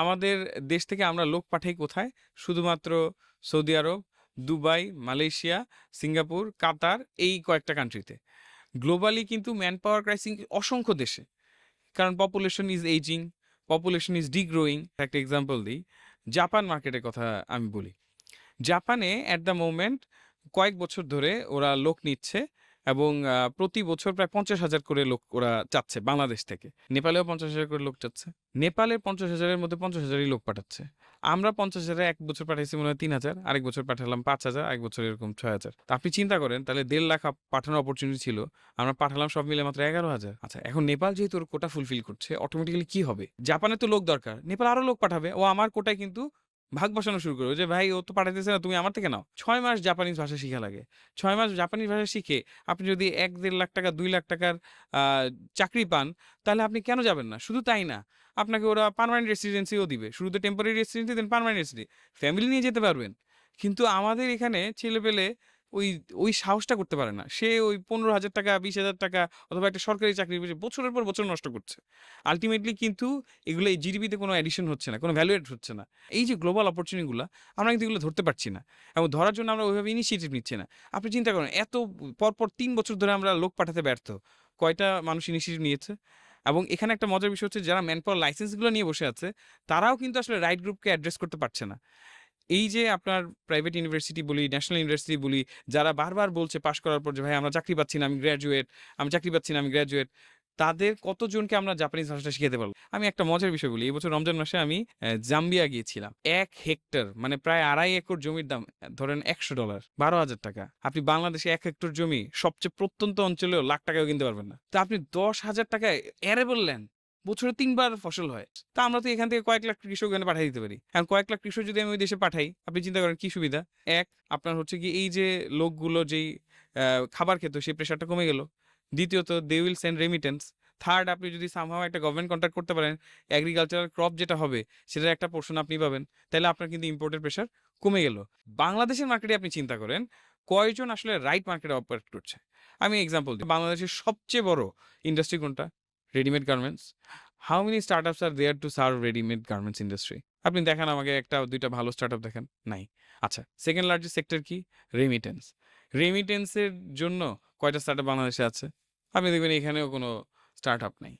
আমাদের দেশ থেকে আমরা লোক পাঠাই কোথায়? শুধুমাত্র Saudi Arab, Dubai, Malaysia, Singapore, Qatar, এই কয়েকটা কান্ট্রিতে গ্লোবালি কিন্তু ম্যান পাওয়ার ক্রাইসিং অসংখ্য দেশে। কারণ population is ageing population is degrowing একটা এক্সাম্পল দিই জাপান মার্কেটের কথা আমি বলি। জাপানে অ্যাট দ্য মোমেন্ট কয়েক বছর ধরে ওরা লোক নিচ্ছে এবং প্রতি বছর প্রায় পঞ্চাশ হাজার করে লোক ওরা চাচ্ছে বাংলাদেশ থেকে। নেপালেও পঞ্চাশ হাজার করে লোক চাচ্ছে। নেপালের পঞ্চাশ হাজারের মধ্যে পঞ্চাশ হাজারই লোক পাঠাচ্ছে। আমরা পঞ্চাশ হাজারে এক বছর পাঠাইছি মনে হয় তিন হাজার, আরেক বছর পাঠালাম পাঁচ হাজার, আরেক বছর এরকম ছয় হাজার। তা আপনি চিন্তা করেন, তাহলে দেড় লাখ পাঠানোর অপরচুনিটি ছিল, আমরা পাঠালাম সব মিলে মাত্র এগারো হাজার। আচ্ছা এখন নেপাল যেহেতু ওর কোটা ফুলফিল করছে অটোমেটিক্যালি কি হবে? জাপানে তো লোক দরকার, নেপাল আরও লোক পাঠাবে, ও আমার কোটায় কিন্তু ভাগ বসানো শুরু করবে যে, ভাই, ও তো পাঠাইতেছে না, তুমি আমার থেকে নাও। ছয় মাস জাপানিজ ভাষা শিখা লাগে। ছয় মাস জাপানিজ ভাষা শিখে আপনি যদি এক, দেড় লাখ টাকা, দুই লাখ টাকার চাকরি পান, তাহলে আপনি কেন যাবেন না? শুধু তাই না, আপনাকে ওরা পারমানেন্ট রেসিডেন্সিও দিবে। শুরুতে টেম্পোরারি রেসিডেন্সি দেন পারমানেন্ট রেসিডেন্সি ফ্যামিলি নিয়ে যেতে পারবেন। কিন্তু আমাদের এখানে ছেলে পেলে ওই ওই সাহসটা করতে পারে না। সে ওই পনেরো হাজার টাকা, বিশ হাজার টাকা অথবা একটা সরকারি চাকরি পেয়েছে বছরের পর বছর নষ্ট করছে। আলটিমেটলি কিন্তু এগুলো এই জিডিপিতে কোনো অ্যাডিশন হচ্ছে না, কোনো ভ্যালুয়েট হচ্ছে না। এই যে গ্লোবাল অপরচুনিটিগুলো আমরা কিন্তু এগুলো ধরতে পারছি না এবং ধরার জন্য আমরা ওইভাবে ইনিশিয়েটিভ নিচ্ছি না। আপনি চিন্তা করেন, এত পরপর তিন বছর ধরে আমরা লোক পাঠাতে ব্যর্থ। কয়টা মানুষ ইনিশিয়েটিভ নিয়েছে? এবং এখানে একটা মজার বিষয় হচ্ছে, যারা ম্যান পাওয়ার লাইসেন্সগুলো নিয়ে বসে আছে, তারাও কিন্তু আসলে রাইট গ্রুপকে অ্যাড্রেস করতে পারছে না। এই যে আপনার প্রাইভেট ইউনিভার্সিটি বলি ন্যাশনাল ইউনিভার্সিটি বলি, যারা বারবার বলছে পাশ করার পর যে, ভাই, আমরা চাকরি পাচ্ছি না, আমি গ্র্যাজুয়েট আমি চাকরি পাচ্ছি না, আমি গ্র্যাজুয়েট তাদের কতজনকে আমরা জাপানিজ ভাষাটা শিখাতে পারব? আমি একটা মজার বিষয় বলি এই বছর রমজান মাসে আমি জাম্বিয়া গিয়েছিলাম। এক হেক্টর মানে প্রায় আড়াই একর জমির দাম, ধরেন একশো ডলার বারো হাজার টাকা। আপনি বাংলাদেশে এক হেক্টর জমি, সবচেয়ে প্রত্যন্ত অঞ্চলেও লাখ টাকাও কিনতে পারবেন না। তা আপনি দশ হাজার টাকায় অ্যারেবল ল্যান্ড বছরে তিনবার ফসল হয়। তা আমরা তো এখান থেকে কয়েক লাখ কৃষক এখানে পাঠিয়ে দিতে পারি। এখন কয়েক লাখ কৃষক যদি আমি ওই দেশে পাঠাই, আপনি চিন্তা করেন কি সুবিধা? এক, আপনার হচ্ছে কি এই যে লোকগুলো যেই খাবার খেত, সেই প্রেশারটা কমে গেল। দ্বিতীয়ত they will send remittance third আপনি যদি সামহাও একটা গভর্নমেন্ট কন্ট্যাক্ট করতে পারেন অ্যাগ্রিকালচারাল ক্রপ যেটা হবে, সেটার একটা পোর্শন আপনি পাবেন। তাহলে আপনার কিন্তু ইম্পোর্টের প্রেশার কমে গেল। বাংলাদেশের মার্কেটে আপনি চিন্তা করেন, কয়জন আসলে রাইট মার্কেটে অপারেট করছে? আমি এক্সাম্পল দিই। বাংলাদেশের সবচেয়ে বড় ইন্ডাস্ট্রি কোনটা? Readymade garments how many startups are there to serve readymade garments industry আপনি দেখান আমাকে একটা দুইটা ভালো স্টার্ট আপ দেখেন, নাই। আচ্ছা সেকেন্ড লার্জেস্ট সেক্টর কি? রেমিটেন্স রেমিটেন্সের জন্য কয়টা স্টার্ট আপ বাংলাদেশে আছে? আপনি দেখবেন এখানেও কোনো স্টার্ট আপ নেই।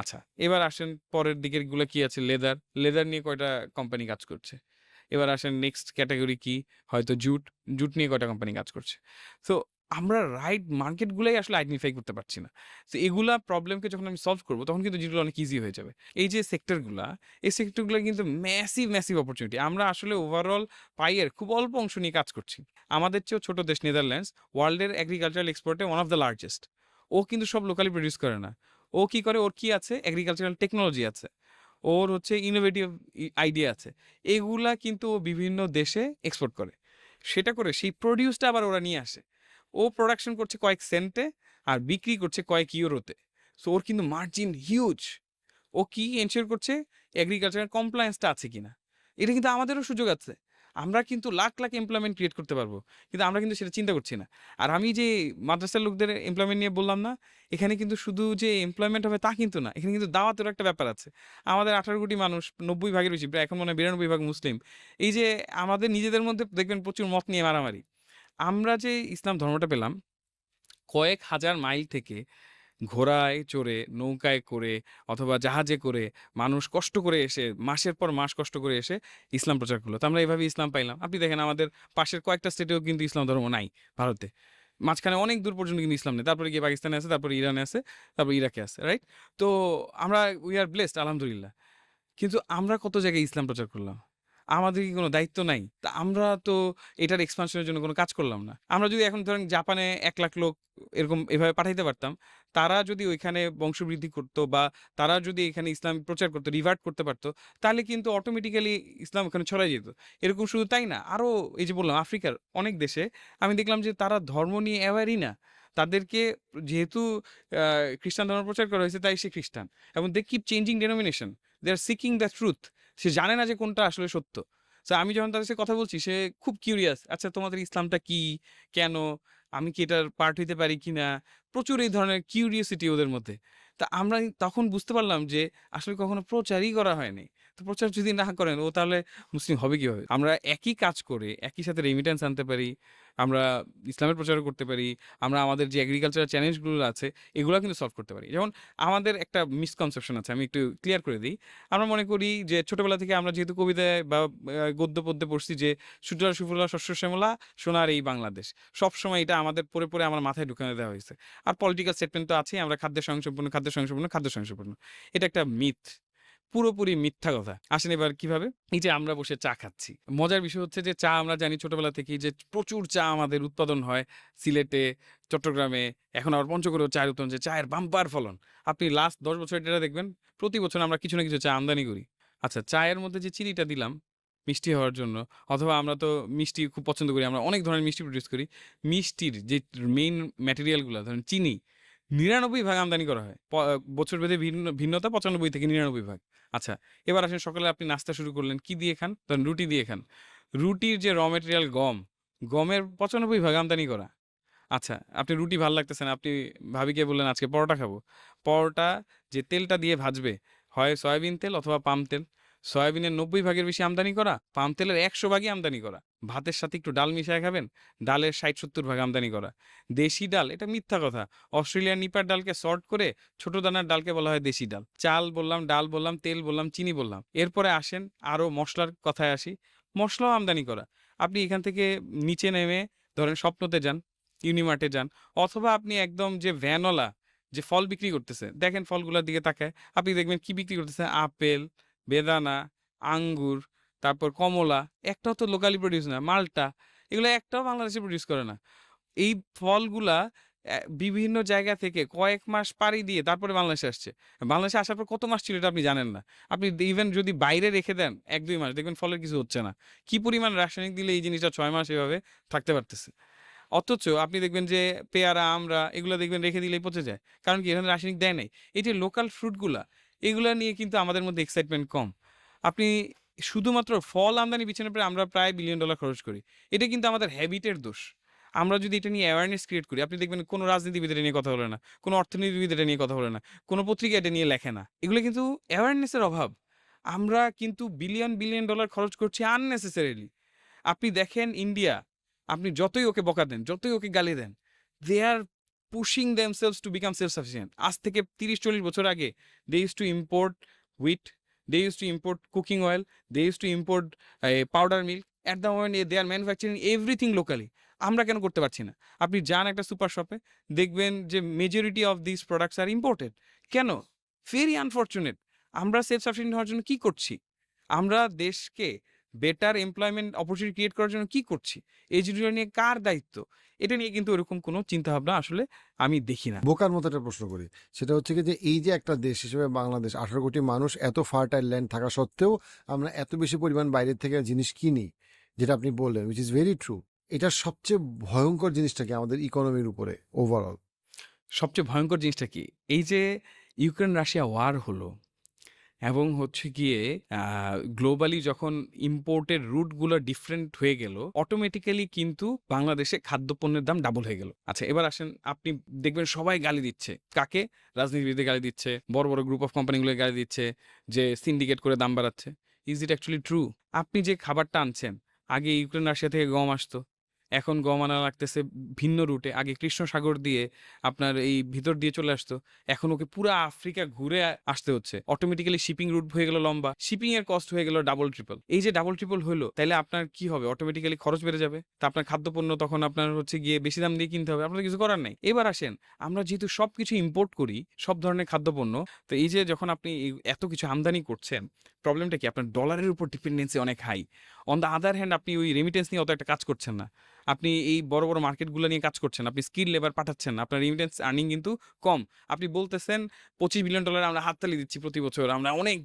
আচ্ছা এবার আসেন পরের দিকেরগুলো কি আছে? লেদার লেদার নিয়ে কয়টা কোম্পানি কাজ করছে? এবার আসেন নেক্সট ক্যাটাগরি কি? হয়তো জুট জুট নিয়ে কয়টা কোম্পানি কাজ করছে? তো আমরা রাইট মার্কেটগুলোই আসলে আইডেন্টিফাই করতে পারছি না। তো এগুলা প্রবলেমকে যখন আমি সলভ করব, তখন কিন্তু জিনিসগুলো অনেক ইজি হয়ে যাবে। এই যে সেক্টরগুলা এই সেক্টরগুলো কিন্তু ম্যাসিভ ম্যাসিভ অপরচুনিটি আমরা আসলে ওভারঅল পাইয়ের খুব অল্প অংশ নিয়ে কাজ করছি। আমাদের চেয়েও ছোট দেশ নেদারল্যান্ডস ওয়ার্ল্ডের এগ্রিকালচারাল এক্সপোর্টে ওয়ান অফ দ্য লার্জেস্ট ও কিন্তু সব লোকালি প্রডিউস করে না। ও কি করে? ওর কি আছে? এগ্রিকালচারাল টেকনোলজি আছে। ওর হচ্ছে ইনোভেটিভ আইডিয়া আছে। এগুলা কিন্তু ও বিভিন্ন দেশে এক্সপোর্ট করে। সেটা করে সেই প্রডিউসটা আবার ওরা নিয়ে আসে। ও প্রোডাকশন করছে কয়েক সেন্টে আর বিক্রি করছে কয়েক ইউরোতে সো ওর কিন্তু মার্জিন হিউজ ও কি এনশিওর করছে? এগ্রিকালচার কমপ্লায়েন্সটা আছে কিনা? এটা কিন্তু আমাদেরও সুযোগ আছে। আমরা কিন্তু লাখ লাখ এমপ্লয়মেন্ট ক্রিয়েট করতে পারব। কিন্তু আমরা কিন্তু সেটা চিন্তা করছি না। আর আমি যে মাদ্রাসার লোকদের এমপ্লয়মেন্ট নিয়ে বললাম না, এখানে কিন্তু শুধু যে এমপ্লয়মেন্ট হবে তা কিন্তু না। এখানে কিন্তু দাওয়াতের একটা ব্যাপার আছে। আমাদের আঠারো কোটি মানুষ, নব্বই ভাগের বেশি, প্রায় এখন মনে হয় বিরানব্বই ভাগ মুসলিম। এই যে আমাদের নিজেদের মধ্যে দেখবেন প্রচুর মত নিয়ে মারামারি। আমরা যে ইসলাম ধর্মটা পেলাম, কয়েক হাজার মাইল থেকে ঘোড়ায় চড়ে, নৌকায় করে অথবা জাহাজে করে মানুষ কষ্ট করে এসে, মাসের পর মাস কষ্ট করে এসে ইসলাম প্রচার করল। তো আমরা এইভাবে ইসলাম পাইলাম। আপনি দেখেন আমাদের পাশের কয়েকটা স্টেটেও কিন্তু ইসলাম ধর্ম নাই ভারতে। মাঝখানে অনেক দূর পর্যন্ত কিন্তু ইসলাম নেই। তারপরে গিয়ে পাকিস্তানে আছে, তারপরে ইরানে আছে, তারপর ইরাকে আছে রাইট তো আমরা উই আর ব্লেসড আলহামদুলিল্লাহ। কিন্তু আমরা কত জায়গায় ইসলাম প্রচার করলাম? আমাদের কি কোনো দায়িত্ব নাই? তা আমরা তো এটার এক্সপানশনের জন্য কোনো কাজ করলাম না। আমরা যদি এখন ধরেন জাপানে এক লাখ লোক এরকম এভাবে পাঠাইতে পারতাম, তারা যদি ওইখানে বংশবৃদ্ধি করতো বা তারা যদি এখানে ইসলাম প্রচার করতো রিভার্ট করতে পারতো, তাহলে কিন্তু অটোমেটিক্যালি ইসলাম ওখানে ছড়াই যেত। এরকম শুধু তাই না আরও এই যে বললাম আফ্রিকার অনেক দেশে আমি দেখলাম যে তারা ধর্ম নিয়ে অ্যাওয়ারই না। তাদেরকে যেহেতু খ্রিস্টান ধর্ম প্রচার করা হয়েছে, তাই সে খ্রিস্টান। এবং they keep changing denomination they are seeking the truth সে জানে না যে কোনটা আসলে সত্য। তো আমি যখন তাদের সাথে কথা বলছি, সে খুব কিউরিয়াস আচ্ছা তোমাদের ইসলামটা কি? কেন? আমি কি এটার পার্ট হইতে পারি কি না? প্রচুর এই ধরনের কিউরিয়াসিটি ওদের মধ্যে। তা আমরা তখন বুঝতে পারলাম যে আসলে কখনো প্রচারই করা হয়নি। তো প্রচার যদি না করেন, ও তাহলে মুসলিম হবে কীভাবে? আমরা একই কাজ করে, একই সাথে রেমিটেন্স আনতে পারি আমরা ইসলামের প্রচারও করতে পারি, আমরা আমাদের যে এগ্রিকালচারাল চ্যালেঞ্জগুলো আছে, এগুলো কিন্তু সলভ করতে পারি। যেমন আমাদের একটা মিসকনসেপশন আছে, আমি একটু ক্লিয়ার করে দিই। আমরা মনে করি যে ছোটবেলা থেকে আমরা যেহেতু কবিতায় বা গদ্য পদ্যে পড়ছি যে সুজলা সুফলা, শস্য, শ্যামলা, সোনার এই বাংলাদেশ। সবসময় এটা আমাদের পরে পরে আমার মাথায় ঢুকানো দেওয়া হয়েছে। আর পলিটিক্যাল স্টেটমেন্ট তো আছেই, আমরা খাদ্য সংসম্পন্ন খাদ্য সংসম্পন্ন খাদ্য সংসম্পন্ন এটা একটা মিথ পুরোপুরি মিথ্যা কথা। আসেন এবার কীভাবে? এই যে আমরা বসে চা খাচ্ছি। মজার বিষয় হচ্ছে যে চা আমরা জানি ছোটবেলা থেকেই যে প্রচুর চা আমাদের উৎপাদন হয় সিলেটে, চট্টগ্রামে। এখন আবার পঞ্চগড়েও চায়ের উৎপাদন হচ্ছে, চায়ের বাম্পার ফলন। আপনি লাস্ট দশ বছর এটা দেখবেন, প্রতি বছর আমরা কিছু না কিছু চা আমদানি করি। আচ্ছা চায়ের মধ্যে যে চিনিটা দিলাম, মিষ্টি হওয়ার জন্য, অথবা আমরা তো মিষ্টি খুব পছন্দ করি, আমরা অনেক ধরনের মিষ্টি প্রডিউস করি। মিষ্টির যে মেইন ম্যাটেরিয়ালগুলো ধরেন চিনি নিরানব্বই ভাগ আমদানি করা হয়। বছর ভেদে ভিন্ন, ভিন্নতা পঁচানব্বই থেকে নিরানব্বই ভাগ। আচ্ছা এবার আসেন সকালে আপনি নাস্তা শুরু করলেন, কি দিয়ে খান? ধরেন রুটি দিয়ে খান। রুটির যে র মেটেরিয়াল গম, গমের পঁচানব্বই ভাগ আমদানি করা। আচ্ছা আপনি রুটি ভালো লাগতেছে না, আপনি ভাবিকে বললেন, আজকে পরোটা খাব। পরোটা যে তেলটা দিয়ে ভাজবে, হয় সয়াবিন তেল অথবা পাম তেল। সয়াবিনের নব্বই ভাগের বেশি আমদানি করা, পাম তেলের একশো ভাগই আমদানি করা। ভাতের সাথে একটু ডাল মিশিয়ে খাবেন, ডালের ষাট সত্তর ভাগ আমদানি করা। দেশি ডাল, এটা মিথ্যা কথা। অস্ট্রেলিয়ার নিপার ডালকে সর্ট করে ছোট দানার ডালকে বলা হয় দেশি ডাল। চাল বললাম, ডাল বললাম, তেল বললাম, চিনি বললাম। এরপরে আসেন, আরও মশলার কথায় আসি। মশলাও আমদানি করা। আপনি এখান থেকে নিচে নেমে ধরেন স্বপ্নতে যান, ইউনিমার্টে যান, অথবা আপনি একদম যে ভ্যানওয়ালা, যে ফল বিক্রি করতেছে, দেখেন ফলগুলোর দিকে তাকায়, আপনি দেখবেন কি বিক্রি করতেছে, আপেল বেদানা, আঙ্গুর, তারপর কমলা, একটাও তো লোকালি প্রডিউস না, মালটা, এগুলো একটাও বাংলাদেশে প্রডিউস করে না। এই ফলগুলা বিভিন্ন জায়গা থেকে কয়েক মাস পাড়ি দিয়ে তারপরে বাংলাদেশে আসছে। বাংলাদেশে আসার পর কত মাস ছিল এটা আপনি জানেন না। আপনি ইভেন যদি বাইরে রেখে দেন, এক, দুই মাস, দেখবেন ফলের কিছু হচ্ছে না। কি পরিমাণ রাসায়নিক দিলে এই জিনিসটা ছয় মাস এভাবে থাকতে পারতেছে? অথচ আপনি দেখবেন যে পেয়ারা আমরা এগুলো দেখবেন রেখে দিলেই পচে যায়। কারণ কি এখানে রাসায়নিক দেয় নাই। এই যে লোকাল ফ্রুটগুলা এগুলা নিয়ে কিন্তু আমাদের মধ্যে এক্সাইটমেন্ট কম। আপনি শুধুমাত্র ফল আমদানি পিছনে প্রায় আমরা প্রায় বিলিয়ন ডলার খরচ করি, এটা কিন্তু আমাদের হ্যাবিটের দোষ। আমরা যদি এটা নিয়ে অ্যাওয়ারনেস ক্রিয়েট করি, আপনি দেখবেন কোনো রাজনীতিবিদ এটা নিয়ে কথা বলে না, কোনো অর্থনীতিবিদ এটা নিয়ে কথা বলে না, কোনো পত্রিকা এটা নিয়ে লেখে না। এগুলো কিন্তু অ্যাওয়ারনেসের অভাব। আমরা কিন্তু বিলিয়ন বিলিয়ন ডলার খরচ করছি আননেসেসারিলি আপনি দেখেন ইন্ডিয়া আপনি যতই ওকে বকা দেন, যতই ওকে গালি দেন they are pushing themselves to become self sufficient আজ থেকে তিরিশ, চল্লিশ বছর আগে they use to import wheat they use to import cooking oil they use to import powder milk at the moment they are manufacturing everything locally আমরা কেন করতে পারছি না? আপনি যান একটা সুপার শপে দেখবেন যে majority of this products are imported কেন? ভেরি আনফর্চুনেট আমরা সেলফ সাফিসিয়েন্ট হওয়ার জন্য কী করছি? আমরা দেশকে বেটার এমপ্লয়মেন্ট অপরচুনিটি ক্রিয়েট করার জন্য কি করছি? এই জিনিসগুলো নিয়ে কার দায়িত্ব? এটা নিয়ে কিন্তু ওরকম কোনো চিন্তাভাবনা আসলে আমি দেখি না। বোকার মতো একটা প্রশ্ন করি। সেটা হচ্ছে কি যে এই যে একটা দেশ হিসেবে বাংলাদেশ আঠারো কোটি মানুষ এত ফার্টাইল ল্যান্ড থাকা সত্ত্বেও আমরা এত বেশি পরিমাণ বাইরের থেকে জিনিস কিনি যেটা আপনি বললেন উইচ ইজ ভেরি ট্রু এটা সবচেয়ে ভয়ঙ্কর জিনিসটা কি আমাদের ইকোনমির উপরে ওভারঅল সবচেয়ে ভয়ঙ্কর জিনিসটা কি? এই যে ইউক্রেন রাশিয়া ওয়ার হলো এবং হচ্ছে গিয়ে গ্লোবালি যখন ইম্পোর্টের রুটগুলো ডিফারেন্ট হয়ে গেল অটোমেটিক্যালি কিন্তু বাংলাদেশে খাদ্যপণ্যের দাম ডাবল হয়ে গেল। আচ্ছা এবার আসেন, আপনি দেখবেন সবাই গালি দিচ্ছে। কাকে? রাজনীতিবিদদের গালি দিচ্ছে, বড় বড় গ্রুপ অফ কোম্পানিগুলো গালি দিচ্ছে, যে সিন্ডিকেট করে দাম বাড়াচ্ছে। ইজ ইট অ্যাকচুয়ালি ট্রু আপনি যে খাবারটা আনছেন, আগে ইউক্রেন রাশিয়া থেকে গম আসতো। এখন গম আনা লাগতেছে ভিন্ন রুটে আগে কৃষ্ণ সাগর দিয়ে আপনার এই ভিতর দিয়ে চলে আসতো, এখন ওকে পুরো আফ্রিকা ঘুরে আসতে হচ্ছে। অটোমেটিক্যালি শিপিং রুট হয়ে গেল লম্বা শিপিং এর কস্ট হয়ে গেল ডাবল ট্রিপল এই যে ডাবল ট্রিপল হলো তাহলে আপনার কি হবে? অটোমেটিক্যালি খরচ বেড়ে যাবে। তা আপনার খাদ্যপণ্য তখন আপনার হচ্ছে গিয়ে বেশি দাম দিয়ে কিনতে হবে। আপনার কিছু করার নাই। এবার আসেন, আমরা যেহেতু সবকিছু ইম্পোর্ট করি, সব ধরনের খাদ্যপণ্য, তো এই যে যখন আপনি এত কিছু আমদানি করছেন প্রবলেমটা কি? আপনার ডলারের উপর ডিপেন্ডেন্সি অনেক high on the other hand আপনি ওই রেমিটেন্স নিয়ে অত একটা কাজ করছেন না। আপনি এই বড় বড় মার্কেটগুলো নিয়ে কাজ করছেন আপনি স্কিল লেবার পাঠাচ্ছেন আপনার রেমিটেন্স আর্নিং কিন্তু কম। আপনি বলতেছেন পঁচিশ বিলিয়ন ডলার আমরা হাততালি দিচ্ছি প্রতি বছর আমরা অনেক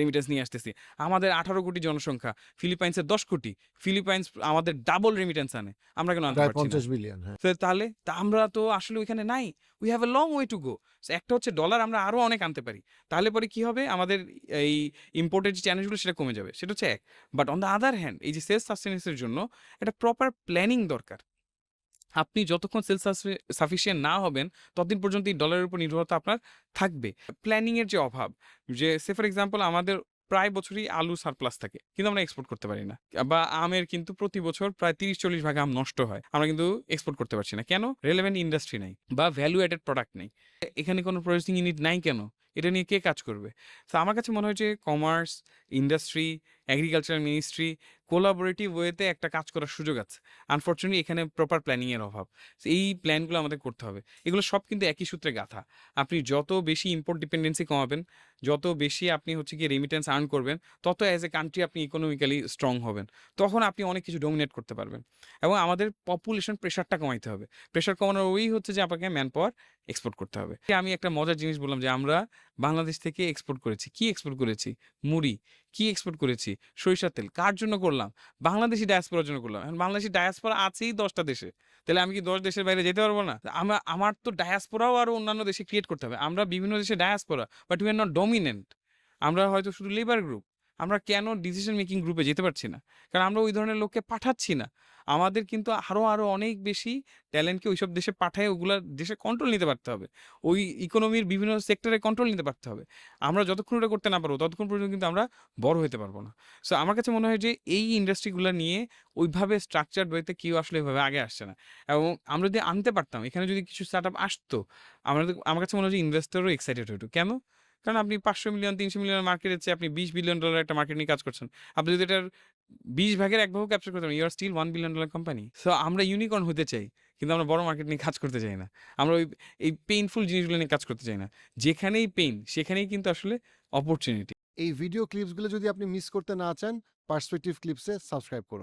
রেমিটেন্স নিয়ে আসতেছি। আমাদের আঠারো কোটি জনসংখ্যা ফিলিপাইন্সের দশ কোটি ফিলিপাইন্স আমাদের ডাবল রেমিটেন্স আনে আমরা কেন আনতে পঞ্চাশ বিলিয়ন হ্যাঁ। তাহলে তা আমরা তো আসলে ওইখানে নাই we have a long way to go একটা হচ্ছে ডলার আমরা আরও অনেক আনতে পারি তাহলে পরে কি হবে? আমাদের এই ইম্পোর্টের যে চ্যানেলগুলো সেটা কমে যাবে সেটা হচ্ছে এক। But on the other hand এই যে সেলফ সাস্টেনেন্সের জন্য একটা প্রপার প্ল্যানিং দরকার। আপনি যতক্ষণ সেলফ সাফিসিয়েন্ট না হবেন, ততদিন পর্যন্ত এই ডলারের উপর নির্ভরতা আপনার থাকবে। প্ল্যানিংয়ের যে অভাব, যে সে ফর এক্সাম্পল আমাদের প্রায় বছরই আলু সারপ্লাস থাকে, কিন্তু আমরা এক্সপোর্ট করতে পারি না। বা আমের কিন্তু প্রতি বছর প্রায় তিরিশ চল্লিশ ভাগ আম নষ্ট হয়, আমরা কিন্তু এক্সপোর্ট করতে পারছি না। কেন? রেলেভেন্ট ইন্ডাস্ট্রি নাই বা ভ্যালু অ্যাডেড প্রোডাক্ট নেই। এখানে কোনো প্রসেসিং ইউনিট নাই কেন? এটা নিয়ে কে কাজ করবে? তো আমার কাছে মনে হয় যে commerce industry agriculture ministry collaborative ওয়েতে একটা কাজ করার সুযোগ আছে। আনফর্চুনেটলি এখানে প্রপার প্ল্যানিংয়ের অভাব। এই প্ল্যানগুলো আমাদের করতে হবে। এগুলো সব কিন্তু একই সূত্রে গাথা। আপনি যত বেশি ইম্পোর্ট ডিপেন্ডেন্সি কমাবেন, যত বেশি আপনি হচ্ছে গিয়ে রেমিটেন্স আর্ন করবেন, তত অ্যাজ এ কান্ট্রি আপনি ইকোনমিক্যালি স্ট্রং হবেন। তখন আপনি অনেক কিছু ডোমিনেট করতে পারবেন। এবং আমাদের পপুলেশন প্রেশারটা কমাইতে হবে। প্রেশার কমানোর ওই হচ্ছে যে, আপনাকে ম্যান পাওয়ার এক্সপোর্ট করতে হবে। আমি একটা মজার জিনিস বললাম যে, আমরা বাংলাদেশ থেকে এক্সপোর্ট করেছি। কি এক্সপোর্ট করেছি? মুড়ি। কি এক্সপোর্ট করেছি? সরিষার তেল। কার জন্য করলাম? বাংলাদেশি ডায়াসপোরার জন্য করলাম। এখন বাংলাদেশি ডায়াসপোরা আছেই দশটা দেশে। তাহলে আমি কি দশ দেশের বাইরে যেতে পারব না? আমরা, আমার তো ডায়াসপোরাও আরও অন্যান্য দেশে ক্রিয়েট করতে হবে। আমরা বিভিন্ন দেশে diaspora but we are not dominant আমরা হয়তো শুধু লেবার গ্রুপ আমরা কেন ডিসিশন মেকিং গ্রুপে যেতে পারছি না? কারণ আমরা ওই ধরনের লোককে পাঠাচ্ছি না। আমাদের কিন্তু আরও আরও অনেক বেশি ট্যালেন্টকে ওইসব দেশে পাঠায়, ওগুলা দেশে কন্ট্রোল নিতে পারতে হবে। ওই ইকোনমির বিভিন্ন সেক্টরে কন্ট্রোল নিতে পারতে হবে। আমরা যতক্ষণ ওটা করতে না পারব, ততক্ষণ পর্যন্ত কিন্তু আমরা বড় হতে পারব না। সো আমার কাছে মনে হয় যে এই ইন্ডাস্ট্রিগুলো নিয়ে ওইভাবে স্ট্রাকচার বইতে কেউ আসলে ওইভাবে আগে আসছে না। এবং আমরা যদি আনতে পারতাম, এখানে যদি কিছু স্টার্ট আপ আসতো, আমাদের, আমার কাছে মনে হয় যে ইনভেস্টরও এক্সাইটেড হতো। কেন? কারণ আপনি পাঁচশো মিলিয়ন, তিনশো মিলিয়ন মার্কেটের চেয়ে আপনি বিশ বিলিয়ন ডলার একটা মার্কেট নিয়ে কাজ করছেন। আপনি যদি এটার বিশ ভাগের এক ভাগও ক্যাপচার করতে পারেন you are still one billion dollar company so আমরা ইউনিকর্ন হতে চাই, কিন্তু আমরা বড় মার্কেট নিয়ে কাজ করতে চাই না। আমরা ওই, এই পেইনফুল জিনিসগুলো নিয়ে কাজ করতে চাই না। যেখানেই পেইন সেখানেই কিন্তু আসলে অপরচুনিটি এই ভিডিও ক্লিপসগুলো যদি আপনি মিস করতে না চান পার্সপেক্টিভ ক্লিপসে সাবস্ক্রাইব করুন।